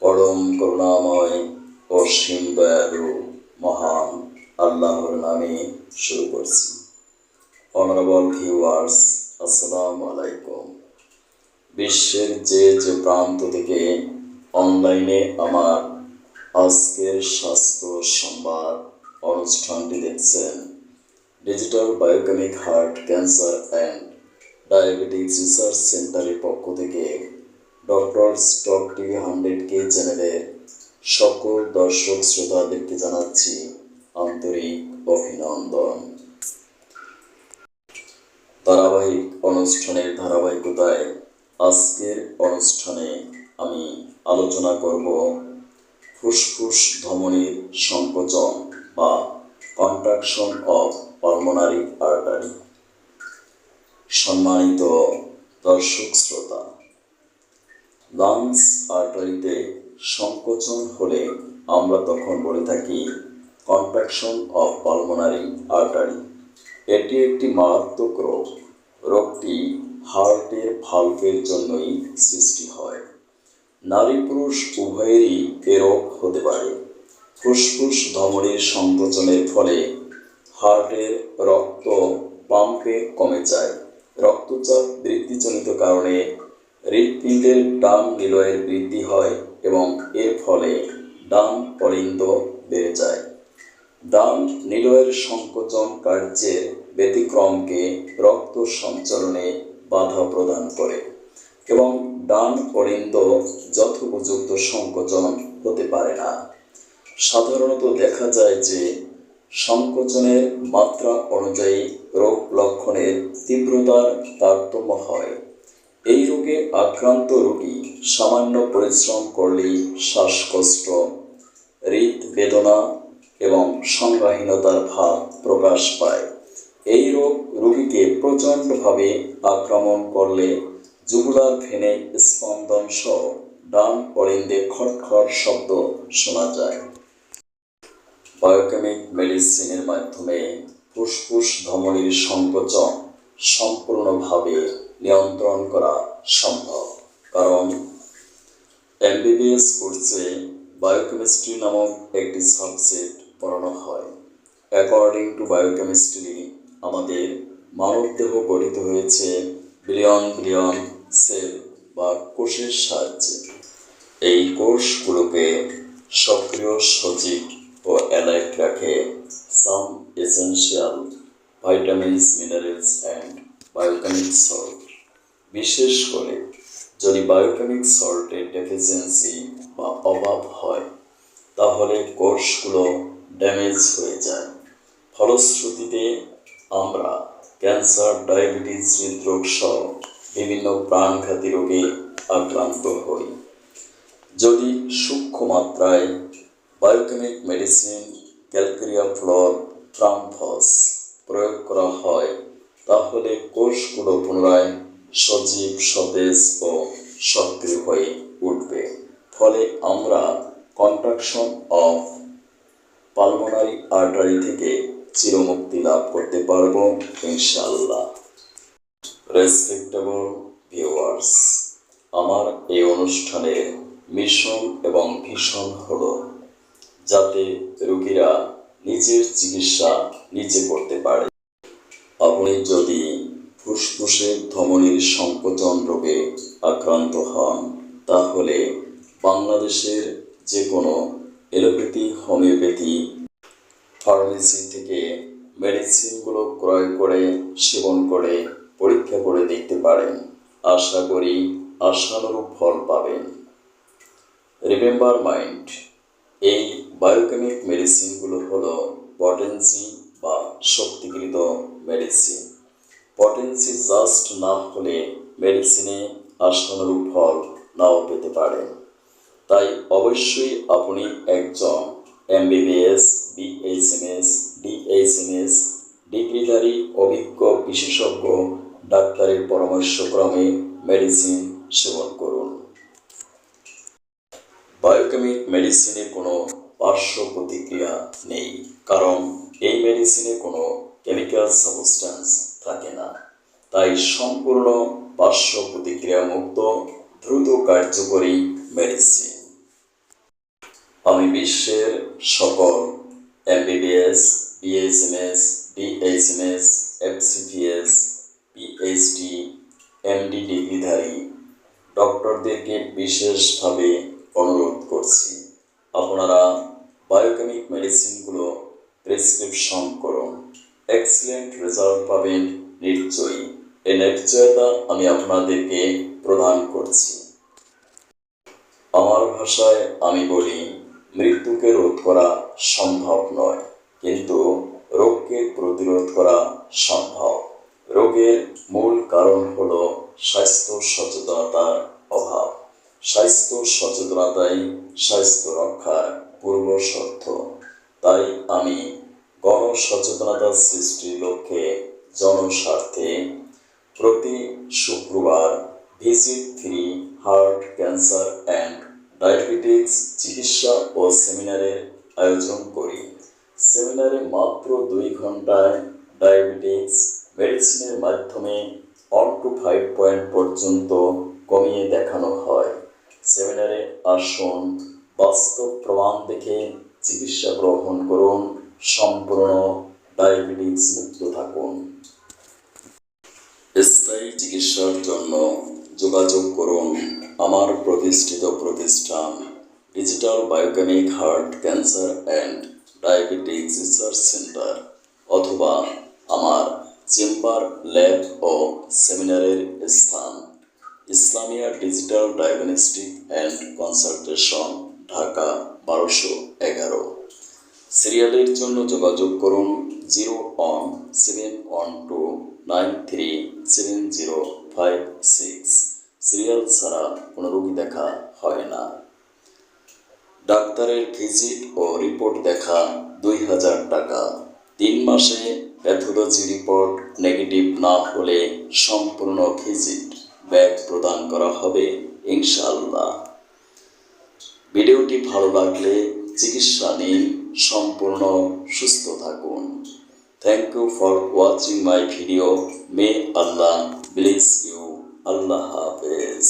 পরম অসীম মহান আল্লাহর শুরু করছি। ভিউয়ার্স আলাইকুম। বিশ্বের যে যে প্রান্ত থেকে অনলাইনে আমার আজকের স্বাস্থ্য সংবাদ অনুষ্ঠানটি দেখছেন। Digital biochemic heart cancer and diabetics research সেন্টারের পক্ষ থেকে doctor stock TV hundred K চ্যানেলের সকল দর্শক শ্রোতাদেরকে জানাচ্ছি আন্তরিক অভিনন্দন। ধারাবাহিক অনুষ্ঠানের ধারাবাহিকতায় আজকের অনুষ্ঠানে আমি আলোচনা করব ফুসফুস ধমনীর সংকোচন বা কন্ট্রাকশন অফ পালমোনারি আর্টারি। সম্মানিত দর্শক শ্রোতা লাংস আর্টারিতে সংকোচন হলে আমরা তখন বলে থাকি কন্ট্রাকশন অফ পালমোনারি আর্টারি এটি একটি মারাত্মক রোগ। রোগটি হার্টের ভাল্বের জন্যই সৃষ্টি হয়। নারী পুরুষ উভয়েরই এ রোগ হতে পারে। ফুসফুস ধমনীর সংকোচনের ফলে হার্টের রক্ত পাম্পে কমে যায়। রক্তচাপ বৃদ্ধিজনিত কারণে হৃৎপিণ্ডের ডান নিলয়ের বৃদ্ধি হয় এবং এর ফলে ডান অলিন্দ বেড়ে যায়। ডান নিলয়ের সংকোচন কার্যের ব্যতিক্রমকে রক্ত সঞ্চালনে বাধা প্রদান করে এবং ডান অলিন্দ যথোপযুক্ত সংকোচন হতে পারে না। সাধারণত দেখা যায় যে সংকোচনের মাত্রা অনুযায়ী রোগ লক্ষণের তীব্রতার তারতম্য হয়। এই রোগে আক্রান্ত রোগী সামান্য পরিশ্রম করলেই শ্বাসকষ্ট হৃদ বেদনা এবং সংজ্ঞাহীনতার ভাব প্রকাশ পায়। এই রোগ রোগীকে প্রচণ্ডভাবে আক্রমণ করলে জুগুলার ভেনে স্পন্দন সহ ডান অরিন্দে খটখট শব্দ শোনা যায়। বায়োকেমিক মেডিসিনের মাধ্যমে ফুসফুস ধমনীর সংকোচন সম্পূর্ণভাবে নিয়ন্ত্রণ করা সম্ভব। কারণ এমবিবিএস কোর্সে বায়োকেমিস্ট্রি নামক একটি সাবজেক্ট পড়ানো হয়। অ্যাকর্ডিং টু বায়োকেমিস্ট্রি আমাদের মানবদেহ গঠিত হয়েছে বিলিয়ন বিলিয়ন সেল বা কোষের সাহায্যে। এই কোষগুলোকে সক্রিয় সজীব রাখে some essential vitamins minerals and biochemic salt বিশেষ করে যদি বায়োকেমিক সল্টের ডেফিসিয়েন্সি বা অভাব হয়, তাহলে কোষগুলো ড্যামেজ হয়ে যায়। ফলশ্রুতিতে আমরা ক্যান্সার, ডায়াবেটিস, হৃদরোগ সহ বিভিন্ন প্রাণঘাতী রোগে আক্রান্ত হই। যদি সূক্ষ্ম মাত্রায় বায়োকেমিক মেডিসিন ক্যালকেরিয়া ফ্লোর ট্রামফস প্রয়োগ করা হয়। তাহলে কোষগুলো পুনরায় সজীব সতেজ ও সক্রিয় হয়ে উঠবে। ফলে আমরা কন্ট্রাকশন অফ পালমোনারি আর্টারি থেকে চিরমুক্তি লাভ করতে পারব ইনশাল্লাহ রেসপেক্টেবল ভিউয়ার্স আমার এই অনুষ্ঠানের মিশন এবং ভীষণ হলো যাতে রোগীরা নিজের চিকিৎসা নিজে করতে পারে। আপনি যদি ফুসফুসের ধমনীর সংকোচন রোগে আক্রান্ত হন, তাহলে বাংলাদেশের যে কোনো এলোপ্যাথি, হোমিওপ্যাথি ফার্মেসি থেকে মেডিসিনগুলো ক্রয় করে, সেবন করে, পরীক্ষা করে দেখতে পারেন। আশা করি আশানুরূপ ফল পাবেন। রিমেম্বার মাইন্ড, এই বায়োকেমিক মেডিসিনগুলো হলো পটেন্সি বা শক্তিকৃত মেডিসিন পটেন্সি জাস্ট না হলে মেডিসিনে আশানুরূপ ফল নাও পেতে পারে। তাই অবশ্যই আপনি একজন এম এমবিবিএস বিএইচএমএস ডিএইচএমএস ডিগ্রিধারী, অভিজ্ঞ, বিশেষজ্ঞ ডাক্তারের পরামর্শক্রমে মেডিসিন সেবন করুন। বায়োকেমিক মেডিসিনে কোনো পার্শ্ব প্রতিক্রিয়া নেই, কারণ এই মেডিসিনে কোনো কেমিক্যাল সাবস্ট্যান্স থাকে না। তাই সম্পূর্ণ পার্শ্ব প্রতিক্রিয়া মুক্ত দ্রুত কার্যকরী মেডিসিন আমি বিশ্বের সকল MBBS BSMS DSMS FCPS PhD MD ডিগ্রিধারী ডক্টরদেরকে বিশেষভাবে অনুরোধ করছি। আপনারা বায়োকেমিক মেডিসিনগুলো প্রেসক্রিপশন করুন। এক্সিলেন্ট রেজাল্ট পাবেন নিশ্চয়ই। এই নিশ্চয়তা আমি আপনাদেরকে প্রদান করছি। আমার ভাষায় আমি বলি, মৃত্যুকে রোধ করা সম্ভব নয়, কিন্তু রোগকে প্রতিরোধ করা সম্ভব। রোগের মূল কারণ হল স্বাস্থ্য সচেতনতার অভাব। স্বাস্থ্য সচেতনতাই স্বাস্থ্য রক্ষার পূর্ব শর্ত তাই আমি গণসচেতনতা সৃষ্টির লক্ষ্যে জনস্বার্থে প্রতি শুক্রবার visit three heart cancer and diabetics চিকিৎসা ও সেমিনারের আয়োজন করি। সেমিনারে মাত্র দুই ঘন্টায় ডায়াবেটিক্স মেডিসিনের মাধ্যমে ওয়ান টু ফাইভ পয়েন্ট পর্যন্ত কমিয়ে দেখানো হয়। সেমিনারে আসুন বাস্তব প্রমাণ দেখে চিকিৎসা গ্রহণ করুন, সম্পূর্ণ ডায়াবেটিক্স মুক্ত থাকুন। স্থায়ী চিকিৎসার জন্য যোগাযোগ করুন আমার প্রতিষ্ঠিত প্রতিষ্ঠান digital biochemic heart cancer and diabetics research centre অথবা আমার চেম্বার, ল্যাব ও সেমিনারের স্থান। Islamia digital diagnostic and consultation Dhaka বারোশো এগারো। সিরিয়ালের জন্য যোগাযোগ করুন zero one seven one two nine three seven zero five six. Serial ছাড়া কোনো রোগী দেখা হয় না। ডাক্তারের ভিজিট ও রিপোর্ট দেখা দুই হাজার টাকা। তিন মাসে প্যাথোলজি রিপোর্ট নেগেটিভ না হলে সম্পূর্ণ ভিজিট ব্যাগ প্রদান করা হবে, ইনশাআল্লাহ। ভিডিওটি ভালো লাগলে চিকিৎসা নিন, সম্পূর্ণ সুস্থ থাকুন। Thank you for watching my video may Allah bless you Allah হাফেজ